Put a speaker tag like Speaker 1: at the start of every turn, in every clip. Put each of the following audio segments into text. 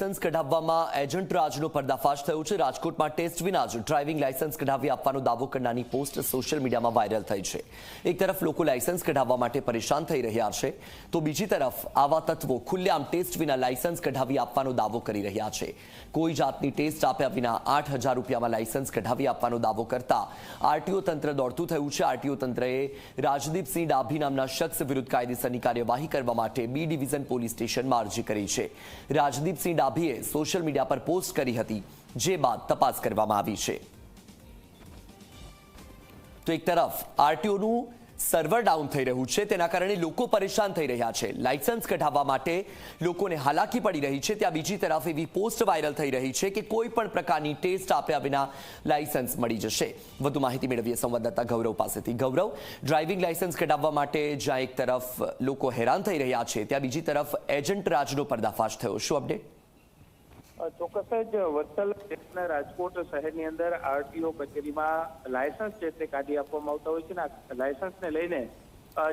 Speaker 1: Licence કઢાવવામાં agent રાજનો પર્દાફાશ થયો છે. રાજકોટમાં ટેસ્ટ વિના જ ડ્રાઇવિંગ લાયસન્સ કઢાવી આપવાનો દાવો કરનારની પોસ્ટ સોશિયલ મીડિયામાં વાયરલ થઈ છે. એક તરફ લોકો લાયસન્સ કઢાવવા માટે પરેશાન થઈ રહ્યા છે, તો બીજી તરફ આવા તત્વો ખુલ્લેઆમ ટેસ્ટ વિના લાયસન્સ કઢાવી આપવાનો દાવો કરી રહ્યા છે. કોઈ જાતની ટેસ્ટ આપ્યા વિના આઠ હજાર રૂપિયામાં લાયસન્સ કઢાવી આપવાનો દાવો કરતા આરટીઓ તંત્ર દોડતું થયું છે. આરટીઓ તંત્રએ રાજદીપસિંહ ડાભી નામના શખ્સ વિરુદ્ધ કાયદેસરની કાર્યવાહી કરવા માટે બી ડિવિઝન પોલીસ સ્ટેશનમાં અરજી કરી છે. રાજદીપસિંહ ડાભીએ સોશિયલ મીડિયા પર પોસ્ટ કરી હતી, જે બાદ તપાસ કરવામાં આવી છે. તો એક તરફ, આરટીઓનું સર્વર ડાઉન થઈ રહ્યું છે, તેના કારણે લોકો પરેશાન થઈ રહ્યા છે. લાયસન્સ કઢાવવા માટે લોકોને હાલાકી પડી રહી છે, ત્યાં બીજી તરફ એવી પોસ્ટ વાયરલ થઈ રહી છે કે કોઈ પણ પ્રકારની ટેસ્ટ આપ્યા વિના લાયસન્સ મળી જશે. વધુ માહિતી મેળવીએ સંવાદદાતા ગૌરવ પાસેથી. ગૌરવ, ડ્રાઇવિંગ લાયસન્સ કઢાવવા માટે જ્યાં એક તરફ લોકો હેરાન થઈ રહ્યા છે, ત્યાં બીજી તરફ એજન્ટ રાજનો પર્દાફાશ થયો. શું અપડેટ?
Speaker 2: ચોક્કસ જ વત્સલ રાજકોટ શહેરની અંદર આરટીઓ કચેરીમાં લાયસન્સ છે તે કાઢી આપવામાં આવતા હોય છે ને આ લાયસન્સને લઈને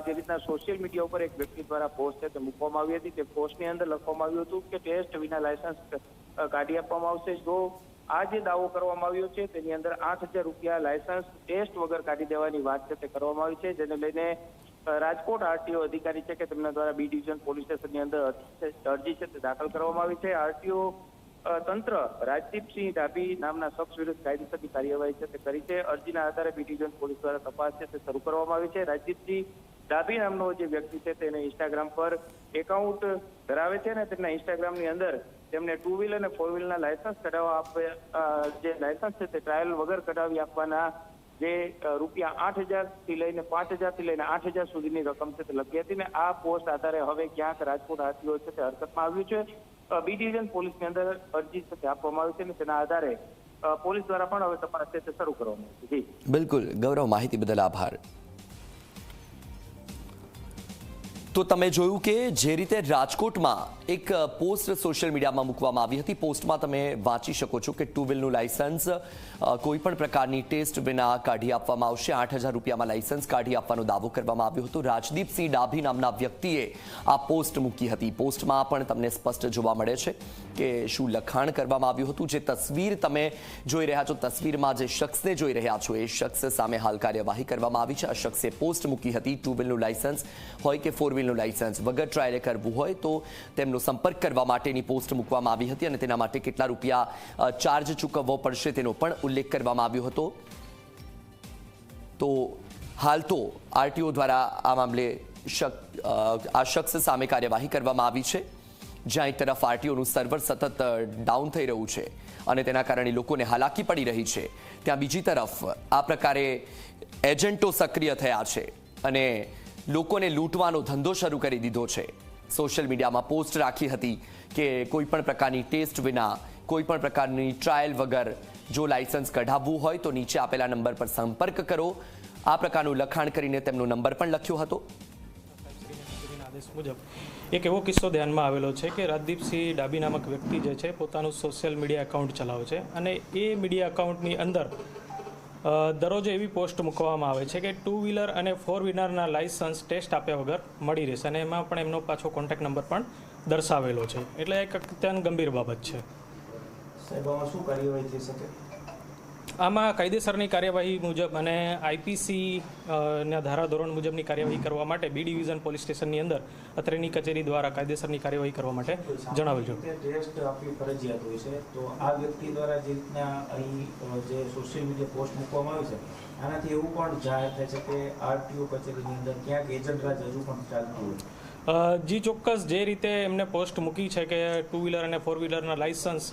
Speaker 2: જે રીતના સોશિયલ મીડિયા ઉપર એક વ્યક્તિ દ્વારા પોસ્ટ છે તે મૂકવામાં આવી હતી. તે પોસ્ટની અંદર લખવામાં આવ્યું હતું કે ટેસ્ટ વિના લાયસન્સ કાઢી આપવામાં આવશે. જો આ જે દાવો કરવામાં આવ્યો છે તેની અંદર આઠ હજાર રૂપિયા લાયસન્સ ટેસ્ટ વગર કાઢી દેવાની વાત છે તે કરવામાં આવી છે. જેને લઈને રાજકોટ આરટીઓ અધિકારી છે કે તેમના દ્વારા બી ડિવિઝન પોલીસ સ્ટેશનની અંદર અરજી છે તે દાખલ કરવામાં આવી છે. આરટીઓ તંત્ર રાજદીપસિંહ ડાભી નામના શખ્સ વિરુદ્ધ કાયદેસરની કાર્યવાહી છે તે કરી છે. અરજીના આધારે બીટીજન પોલીસ દ્વારા તપાસ છે તે શરૂ કરવામાં આવી છે. રાજદીપસિંહ ડાભી નામનો જે વ્યક્તિ છે તેને ઇન્સ્ટાગ્રામ પર એકાઉન્ટ ધરાવે છે અને તેમના ઇન્સ્ટાગ્રામની અંદર તેમને ટુ વ્હીલ અને ફોર વ્હીલના લાયસન્સ કઢાવવા આપે જે લાયસન્સ છે તે ટ્રાયલ વગર કઢાવી આપવાના જે રૂપિયા આઠ હજારથી લઈને પાંચ હજારથી લઈને આઠ હજાર સુધીની રકમ છે તે લખી હતી ને આ પોસ્ટ આધારે હવે ક્યાંક રાજકોટ આરટીઓ છે તે હરકતમાં આવ્યું છે. બી ડિવિઝન પોલીસની અંદર અરજી આપવામાં આવી છે અને તેના આધારે પોલીસ દ્વારા પણ હવે તપાસ શરૂ કરવામાં આવી છે
Speaker 1: બિલકુલ. ગૌરવ, માહિતી બદલ આભાર. તો તમે જોયું કે જે રીતે રાજકોટમાં એક પોસ્ટ સોશિયલ મીડિયામાં મૂકવામાં આવી હતી. પોસ્ટમાં તમે વાંચી શકો છો કે ટુ વ્હીલનું લાયસન્સ કોઈ પણ પ્રકારની ટેસ્ટ વિના કાઢી આપવામાં આવશે. આઠ હજાર રૂપિયામાં લાયસન્સ કાઢી આપવાનો દાવો કરવામાં આવ્યો હતો. રાજદીપસિંહ ડાભી નામના વ્યક્તિએ આ પોસ્ટ મૂકી હતી. પોસ્ટમાં પણ તમને સ્પષ્ટ જોવા મળે છે કે શું લખાણ કરવામાં આવ્યું હતું. જે તસવીર તમે જોઈ રહ્યા છો, તસવીરમાં જે શખ્સને જોઈ રહ્યા છો, એ શખ્સ સામે હાલ કાર્યવાહી કરવામાં આવી છે. આ શખ્સે પોસ્ટ મૂકી હતી ટુ વ્હીલનું લાયસન્સ. હોય કે ફોર વ્હીલનું લાયસન્સ. વગર ટ્રાયલે કરવું હોય તો તેમનો સંપર્ક કરવા માટેની પોસ્ટ મૂકવામાં આવી હતી અને તેના માટે કેટલા રૂપિયા ચાર્જ ચૂકવવો પડશે તેનો પણ ઉલ્લેખ કરવામાં આવ્યો હતો. તો હાલ તો આરટીઓ દ્વારા આ મામલે આ શખ્સ સામે કાર્યવાહી કરવામાં આવી છે. જ્યાં એક તરફ આરટીઓનું સર્વર સતત ડાઉન થઈ રહ્યું છે અને તેના કારણે લોકોને હાલાકી પડી રહી છે. ત્યાં બીજી તરફ આ પ્રકારે એજન્ટો સક્રિય થયા છે અને લોકોને લૂંટવાનો ધંધો શરૂ કરી દીધો છે. સોશિયલ મીડિયામાં પોસ્ટ રાખી હતી કે કોઈપણ પ્રકારની ટેસ્ટ વિના, કોઈપણ પ્રકારની ટ્રાયલ વગર જો લાયસન્સ કઢાવવું હોય તો નીચે આપેલા નંબર પર સંપર્ક કરો. આ પ્રકારનું લખાણ કરીને તેમનો નંબર પણ લખ્યો હતો.
Speaker 3: મુજબ એક એવો કિસ્સો ધ્યાનમાં આવેલો છે કે રાજદીપસિંહ ડાબી નામક વ્યક્તિ જે છે, પોતાનું સોશિયલ મીડિયા એકાઉન્ટ ચલાવે છે અને એ મીડિયા એકાઉન્ટની અંદર દરરોજ એવી પોસ્ટ મૂકવામાં આવે છે કે ટુ વ્હીલર અને ફોર વ્હીલરના લાઇસન્સ ટેસ્ટ આપ્યા વગર મળી રહેશે અને એમાં પણ એમનો પાછો કોન્ટેક્ટ નંબર પણ દર્શાવેલો છે. એટલે એક અત્યંત ગંભીર બાબત છે.
Speaker 4: સાહેબ શું કાર્યવાહી થઈ શકે?
Speaker 3: આમાં કાયદેસરની કાર્યવાહી મુજબ અને આઈપીસી ના ધારાધોરણ મુજબની કાર્યવાહી કરવા માટે બી ડિવિઝન પોલીસ સ્ટેશનની અંદર અત્રેની કચેરી દ્વારા કાયદેસરની કાર્યવાહી કરવા માટે
Speaker 4: આપવી ફરજિયાત હોય છે, તો આ વ્યક્તિ દ્વારા જે રીતના અહીં જે સોશિયલ મીડિયા પોસ્ટ મૂકવામાં આવી છે, આનાથી એવું પણ જાહેર થાય છે કે આરટીઓ કચેરીની અંદર ક્યાંક એજન્ટ રાજ હજુ પણ ચાલતું હોય.
Speaker 3: જી ચોક્કસ, જે રીતે એમને પોસ્ટ મૂકી છે કે ટુ વ્હીલર અને ફોર વ્હીલરના લાઇસન્સ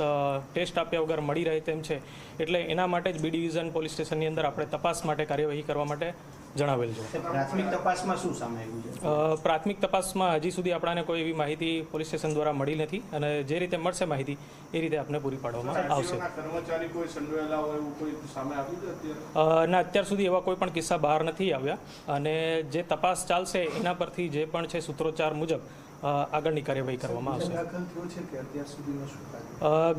Speaker 3: ટેસ્ટ આપ્યા વગર મળી રહે તેમ છે, એટલે એના માટે જ બી ડિવિઝન પોલીસ સ્ટેશનની અંદર આપણે તપાસ માટે કાર્યવાહી કરવા માટે જણાવેલ છે.
Speaker 4: પ્રાથમિક તપાસમાં શું સામે આવ્યું છે?
Speaker 3: પ્રાથમિક તપાસમાં હજી સુધી આપણાને કોઈ એવી માહિતી પોલીસ સ્ટેશન દ્વારા મળી નથી અને જે રીતે મળશે માહિતી એ રીતે આપને પૂરી પાડવામાં આવશે.
Speaker 5: કર્મચારી કોઈ સંડોવાયેલા હોય એવું કોઈ સામે આવ્યું છે અત્યારે?
Speaker 3: અ, ના અત્યાર સુધી એવા કોઈ પણ કિસ્સા બહાર નથી આવ્યા અને જે તપાસ ચાલશે એના પરથી જે પણ છે સૂત્રોચ્ચાર મુજબ આગળની કાર્યવાહી કરવામાં આવશે.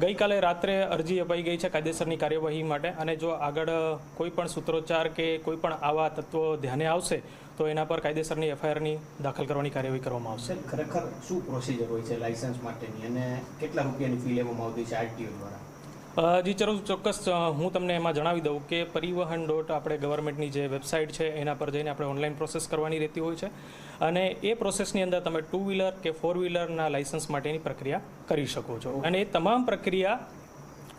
Speaker 3: ગઈકાલે રાત્રે અરજી અપાઈ ગઈ છે કાયદેસરની કાર્યવાહી માટે અને જો આગળ કોઈ પણ સૂત્રોચ્ચાર કે કોઈ પણ આવા તત્વો ધ્યાને આવશે તો એના પર કાયદેસરની એફઆઈઆરની દાખલ કરવાની કાર્યવાહી કરવામાં આવશે.
Speaker 6: ખરેખર શું પ્રોસિજર હોય છે લાયસન્સ માટેની? અને કેટલા રૂપિયાની ફી લેવામાં આવતી છે આરટીઓ દ્વારા?
Speaker 3: જી જરૂર ચોક્કસ હું તમને એમાં જણાવી દઉં કે પરિવહન ડોટ આપણે ગવર્મેન્ટની જે વેબસાઇટ છે, એના પર જઈને આપણે ઓનલાઈન પ્રોસેસ કરવાની રહેતી હોય છે. અને એ પ્રોસેસની અંદર તમે ટુ વ્હીલર કે ફોર વ્હીલરના લાઇસન્સ માટેની પ્રક્રિયા કરી શકો છો. અને એ તમામ પ્રક્રિયા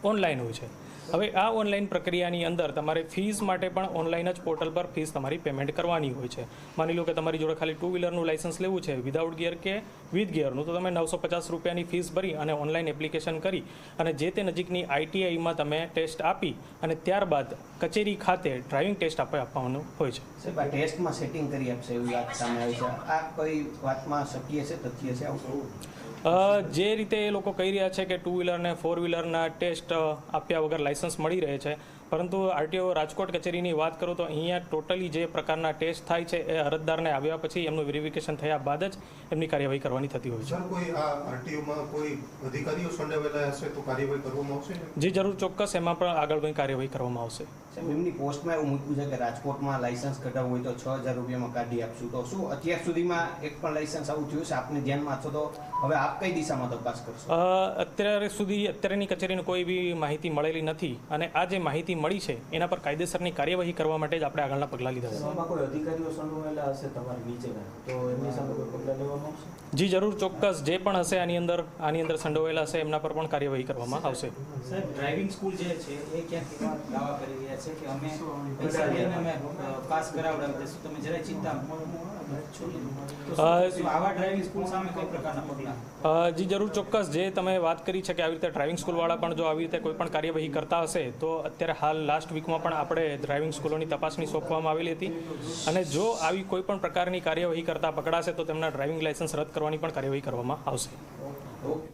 Speaker 3: ઓનલાઈન હોય છે. હવે આ ઓનલાઈન પ્રક્રિયાની અંદર તમારે ફીસ માટે પણ ઓનલાઈન જ પોર્ટલ પર ફીસ તમારી પેમેન્ટ કરવાની હોય છે. માની લો કે તમારી જોડે ખાલી ટુ વ્હીલરનું લાઇસન્સ લેવું છે વિદાઉટ ગિયર કે વિથ ગિયરનું તો તમે નવસો પચાસ રૂપિયાની ફીસ ભરી અને ઓનલાઈન એપ્લિકેશન કરી અને જે તે નજીકની આઈટીઆઈમાં તમે ટેસ્ટ આપી અને ત્યારબાદ કચેરી ખાતે ડ્રાઇવિંગ ટેસ્ટ આપણે આપવાનું હોય છે.
Speaker 6: સાહેબ આ ટેસ્ટમાં સેટિંગ કરી આપશે એવી વાત સામે આવી છે. આ કોઈ વાતમાં શક્ય છે તથ્ય છે આવું
Speaker 3: જે રીતે એ લોકો કહી રહ્યા છે કે ટુ વ્હીલર ને ફોર વ્હીલરના ટેસ્ટ આપ્યા વગર લાઇસન્સ મળી રહે છે. પરંતુ આરટીઓ રાજકોટ કચેરીની વાત કરું તો અહીંયા ટોટલી જે પ્રકારના ટેસ્ટ થાય છે એ અરજદારને આવ્યા પછી એમનું વેરિફિકેશન થયા બાદ જ એમની કાર્યવાહી કરવાની થતી હોય છે.
Speaker 7: કોઈ આ આરટીઓમાં કોઈ અધિકારીઓ સંડોવાયેલા હશે તો કાર્યવાહી કરવામાં આવશે?
Speaker 3: જી જરૂર ચોક્કસ એમાં પણ આગળ કોઈ કાર્યવાહી કરવામાં આવશે.
Speaker 6: એમની પોસ્ટમાં એવું મૂક્યું છે કે રાજકોટમાં લાયસન્સ કઢાવવું હોય તો છ હજાર રૂપિયામાં કાઢી આપશું. તો શું અત્યાર સુધીમાં એક પણ લાયસન્સ આવું થયું છે? આપને ધ્યાનમાં છો તો હવે આપ કઈ દિશામાં તપાસ કરશો?
Speaker 3: અત્યારે સુધી અત્યારેની કચેરીને કોઈ બી માહિતી મળેલી નથી અને આ જે માહિતી મળી છે એના પર કાયદેસરની કાર્યવાહી કરવા માટે જ આપણે આગળના પગલાં લીધા છે.
Speaker 4: કોઈ અધિકારીઓ સંડોવાયેલા હશે તમારી નીચે તો એમની સામે કોઈ પગલાં લેવામાં આવશે?
Speaker 3: જી જરૂર. ચોક્કસ જે પણ હશે આની અંદર આની અંદર સંડોવાયેલા હશે એમના પર પણ કાર્યવાહી કરવામાં આવશે.
Speaker 8: સાહેબ ડ્રાઇવિંગ સ્કૂલ જે છે એ ક્યાંક દાવા કરી રહ્યા છે? કે અમે પૈસા લઈને અમે પાસ કરાવડાવી દઈશું. તમે જરાય ચિંતા
Speaker 3: જી જરૂર ચોક્કસ. જે તમે વાત કરી છે કે આવી રીતે ડ્રાઇવિંગ સ્કૂલવાળા પણ જો આવી રીતે કોઈ પણ કાર્યવાહી કરતા હશે તો અત્યારે હાલ લાસ્ટ વીકમાં પણ આપણે ડ્રાઇવિંગ સ્કૂલોની તપાસણી સોંપવામાં આવેલી હતી. અને જો આવી કોઈ પણ પ્રકારની કાર્યવાહી કરતા પકડાશે તો તેમના ડ્રાઇવિંગ લાયસન્સ રદ કરવાની પણ કાર્યવાહી કરવામાં આવશે.